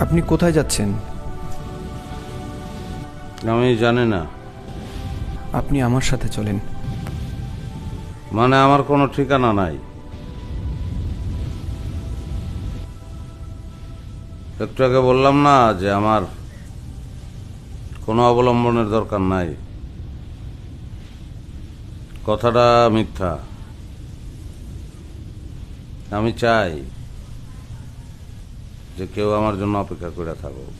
আপনি কোথায় যাচ্ছেন? আমি জানি না। আপনি আমার সাথে চলেন। মানে আমার কোনো ঠিকানা নাই। একটু আগে বললাম না যে আমার কোনো অবলম্বনের দরকার নাই। কথাটা মিথ্যা। আমি চাই যে কেউ আমার জন্য অপেক্ষা করে থাকুক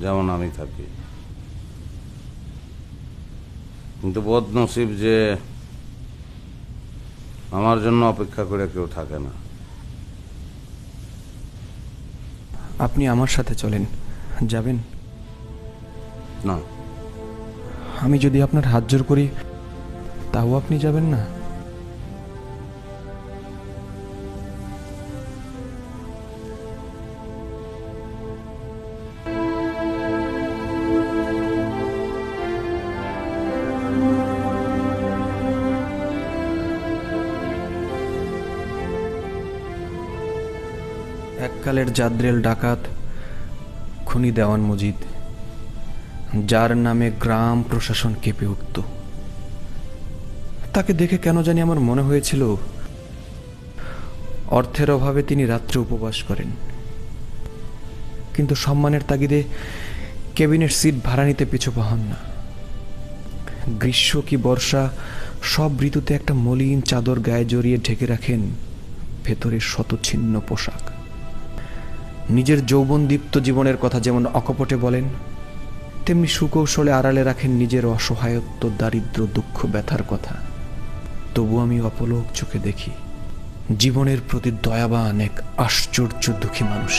যেমন আমি থাকি। কিন্তু বোধ নসিব যে আমার জন্য অপেক্ষা করে কেউ থাকে না। আপনি আমার সাথে চলেন। যাবেন? না। আমি যদি আপনার হাত জোর করি তাও আপনি যাবেন না? এককালের জাদ্রেল ডাকাত, খুনি দেওয়ান মজিদ, যার নামে গ্রাম প্রশাসন কেঁপে উঠত। তাকে দেখে কেন জানি আমার মনে হয়েছিল, অর্থের অভাবে তিনি রাত্রে উপবাস করেন। কিন্তু সম্মানের তাগিদে কেবিনের সিট ভাড়া নিতে পিছু পাহন না। গ্রীষ্ম কি বর্ষা, সব ঋতুতে একটা মলিন চাদর গায়ে জড়িয়ে ঢেকে রাখেন ভেতরের শতচ্ছিন্ন পোশাক। নিজের যৌবনদীপ্ত জীবনের কথা যেমন অকপটে বলেন, তেমনি সুকৌশলে আড়ালে রাখেন নিজের অসহায়ত্ব, দারিদ্র, দুঃখ, ব্যথার কথা। তবু আমি অপলোক চোখে দেখি, জীবনের প্রতি দয়াবান এক আশ্চর্য দুঃখী মানুষ